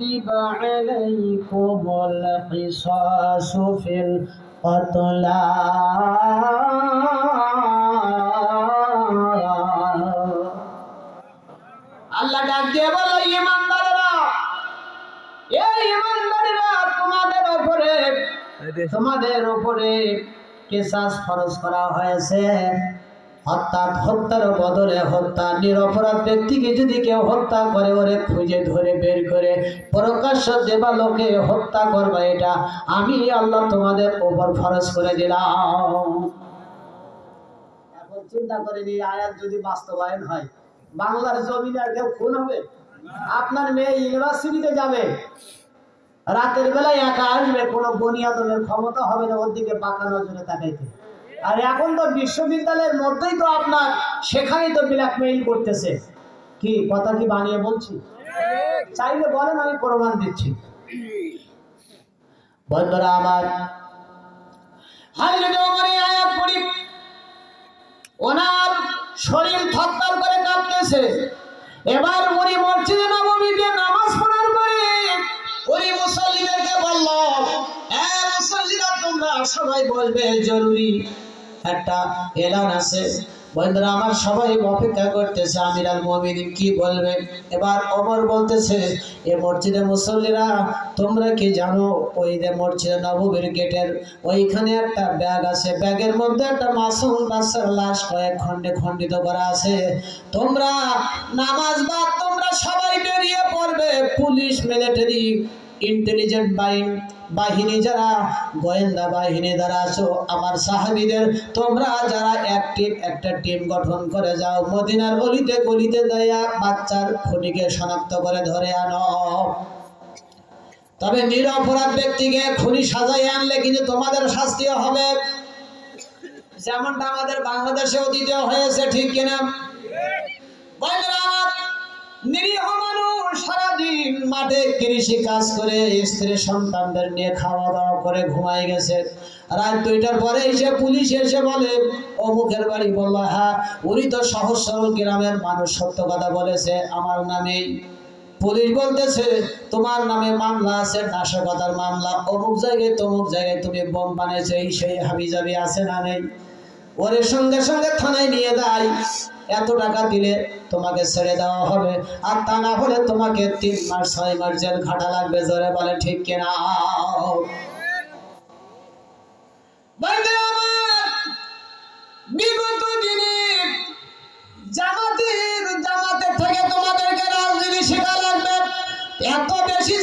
كتب عليكم القصاص في القتلى আল্লাহ ডাক দিয়ে বলো ইমানদারেরা এই ইমানদারেরা তোমাদের উপরে তোমাদের উপরে কেসাস খরচ করা হয়েছে অর্থাৎ হত্যার বদলে হত্যা, নিরপরাধ ব্যক্তিকে যদি কেউ হত্যা করে, ওরে খুঁজে ধরে বের করে, প্রকাশ্য দেবালোকে হত্যা করবে এটা আমি আল্লাহ তোমাদের উপর খরচ করে দিলাম। চিন্তা করে নি আয়াত যদি বাস্তবায়ন হয়, বাংলার জমিনে আর কেউ খুন হবে? আপনার মেয়ে ইউনিভার্সিটিতে যাবে, রাতের বেলায় একা আসবে, কোনো বনিয়াদমের ক্ষমতা হবে না, ওর দিকে বাঁকা নজরে তাকাইতে। আর এখন তো বিশ্ববিদ্যালয়ের মধ্যেই তো আপনার, সেখানেই তো ব্ল্যাকমেইল করতেছে। কি, কথা কি বানিয়ে বলছি? চাইলে বলেন, আমি প্রমাণ দিচ্ছি। বন্ধুরা আমার আয়াত পড়ি। ওনার শরীর থরথর করে কাঁপতেছে। এবার উনি মসজিদে নবমীতে নামাজ পড়ার পরে ওই মুসল্লিদেরকে বলল হ্যাঁ মুসল্লিরা, তোমরা সবাই বলবে, জরুরি একটা এলান আছে। বন্ধুরা, আমার সবাই অপেক্ষা করতেছে আমির আল মমিনিন কি বলবে? এবার অমর বলতেছে, এ মসজিদে মুসল্লিরা, তোমরা কি জানো ওই যে মসজিদে নববীর গেটের ওইখানে একটা ব্যাগ আছে। ব্যাগের মধ্যে একটা মাসুম বাচ্চার লাশ কয়েক খণ্ডে খণ্ডিত করা আছে। তোমরা নামাজ বাদ, তোমরা সবাই বেরিয়ে পড়বে। পুলিশ, মিলিটারি ইন্টেলিজেন্ট বাহিনী যারা, গোয়েন্দা বাহিনী যারা আছো, আমার সাহাবিদের, তোমরা যারা অ্যাক্টিভ একটা টিম গঠন করে যাও, মদিনার গলিতে গলিতে দেয়া বাচ্চার খুনিকে শনাক্ত করে ধরে আনো। তবে নিরপরাধ ব্যক্তিকে খুনি সাজাই আনলে কিন্তু তোমাদের শাস্তিও হবে। যেমনটা আমাদের বাংলাদেশে দিতে হয়েছে, ঠিক কিনা? নিরীহ মানুষ মাঠে কৃষি কাজ করে স্ত্রী সন্তানদের নিয়ে খাওয়া দাওয়া করে ঘুমাই গেছে। রাত দুইটার পরে এসে পুলিশ এসে বলে অমুকের বাড়ি বলল হ্যাঁ উনি তো সহজ সরল গ্রামের মানুষ, সত্য কথা বলেছে, আমার নামেই পুলিশ বলতেছে, তোমার নামে মামলা আছে, নাশকতার মামলা, অমুক জায়গায় তমুক জায়গায় তুমি বোম বানিয়েছো, এই সেই হাবিজাবি আছে না নেই? ওরে সঙ্গে সঙ্গে থানায় নিয়ে যায় এত টাকা দিলে তোমাকে ছেড়ে দেওয়া হবে। আর তা না হলে তোমাকে তিন মাস, ছয় মাস জেল খাটা লাগবে, জোরে বলে, ঠিক কিনা? জামাতের জামাতের থেকে তোমাদেরকে রাজনীতি শেখা লাগবে। এত বেশি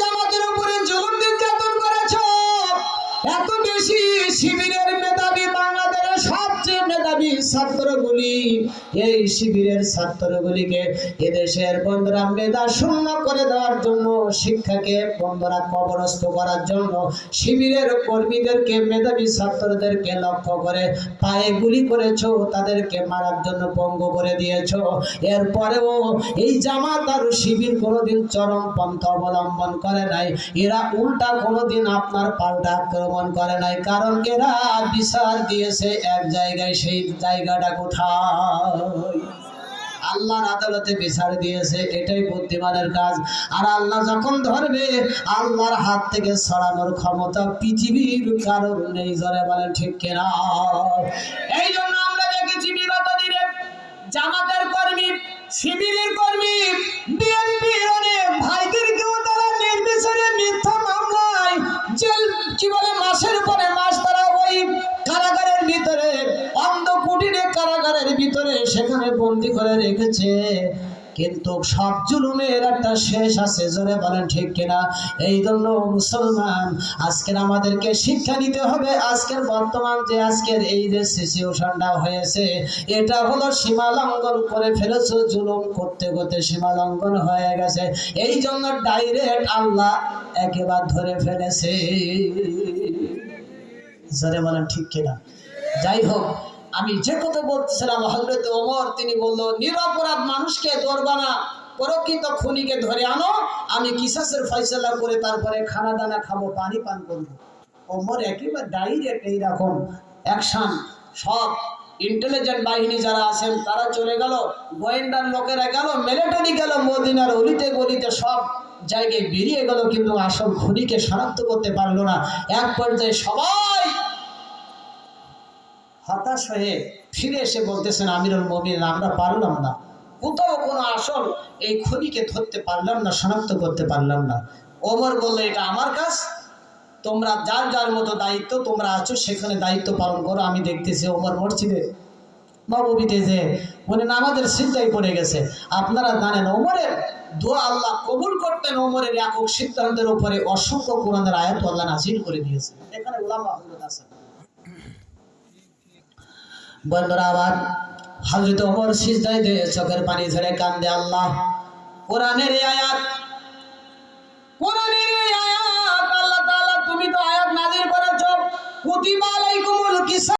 এই শিবিরের ছাত্রগুলিকে এদেশের বন্ধুরা মেধা শূন্য করে দেওয়ার জন্য, শিক্ষাকে বন্ধুরা কবরস্থ করার জন্য শিবিরের কর্মীদেরকে, মেধাবী ছাত্রদেরকে লক্ষ্য করে পায়ে গুলি করেছ, তাদেরকে মারার জন্য পঙ্গ করে দিয়েছ। এরপরেও এই জামাত আর শিবির কোনোদিন চরম পন্থা অবলম্বন করে নাই। এরা উল্টা কোনোদিন আপনার পাল্টা আক্রমণ করে নাই, কারণ এরা বিচার দিয়েছে এক জায়গায়, সেই জায়গাটা কোথায়? আল্লাহর আদালতে বিচার দিয়েছে, এটাই বুদ্ধিমানের কাজ। আর আল্লাহ যখন ধরবে, আল্লাহর হাত থেকে ছড়ানোর ক্ষমতা পৃথিবীর কারণ নেই, জরে বলেন ঠিক কেনা? এই জন্য আমরা দেখেছি বিগত দিনে জামাতের কর্মী, শিবিরের কর্মী, বিএনপির ভাইদেরকেও করে রেখেছে। কিন্তু সব জুলুমের একটা শেষ আছে, জোরে বলেন ঠিক কিনা? এই জন্য মুসলমান, আজকের আমাদেরকে শিক্ষা নিতে হবে। আজকের বর্তমান যে আজকের এই যে সিচুয়েশনটা হয়েছে, এটা হলো সীমা লঙ্ঘন করে ফেলেছো, জুলুম করতে করতে সীমা লঙ্ঘন হয়ে গেছে। এই জন্য ডাইরেক্ট আল্লাহ একেবারে ধরে ফেলেছে। জোরে বলেন ঠিক কিনা? যাই হোক আমি যে কথা বলতেছিলাম হজরত ওমর, তিনি বলল, নিরপরাধ মানুষকে ধরবা না প্রকৃত খুনিকে ধরে আনো, আমি কিসাসের ফয়সলা করে তারপরে খানা দানা খাব, পানি পান করব। ওমর একেবারে ডাইরেক্ট এইরকম অ্যাকশন সব ইন্টেলিজেন্ট বাহিনী যারা আছেন, তারা চলে গেল, গোয়েন্দার লোকেরা গেল মিলিটারি গেল, মদিনার অলিতে গলিতে সব জায়গায় বেরিয়ে গেল, কিন্তু আসল খুনিকে শনাক্ত করতে পারল না। এক পর্যায়ে সবাই হতাশ হয়ে ফিরে এসে বলতেছেন, আমিরুল মমিন আমরা পারলাম না। কোথাও কোনো আসল এই খুনিকে ধরতে পারলাম না, শনাক্ত করতে পারলাম না। ওমর বলল, এটা আমার কাজ। তোমরা যার যার মতো দায়িত্ব তোমরা আছো, সেখানে দায়িত্ব পালন করো। আমি দেখতেছি ওমর মসজিদে নবমীতে যে উনি নামাজের চিন্তায় পড়ে গেছে। আপনারা জানেন, ওমরের দোয়া আল্লাহ কবুল করতেন। ওমরের একক সিদ্ধান্তের উপরে অসংখ্য কোরআনের আয়াত আল্লাহ নাজিল করে দিয়েছে এখানে ওলামা আছে বন্ধুরা, আবার হাজরত ওমর সিজদায় দিয়ে চোখের পানি ঝরে কান্দে আল্লাহ। কোরআনের আয়াত কোরআনের আয়াত, আল্লাহ তাআলা তুমি তো আয়াত নাযিল করেছ। কুতিবা আলাইকুমুল কিসাস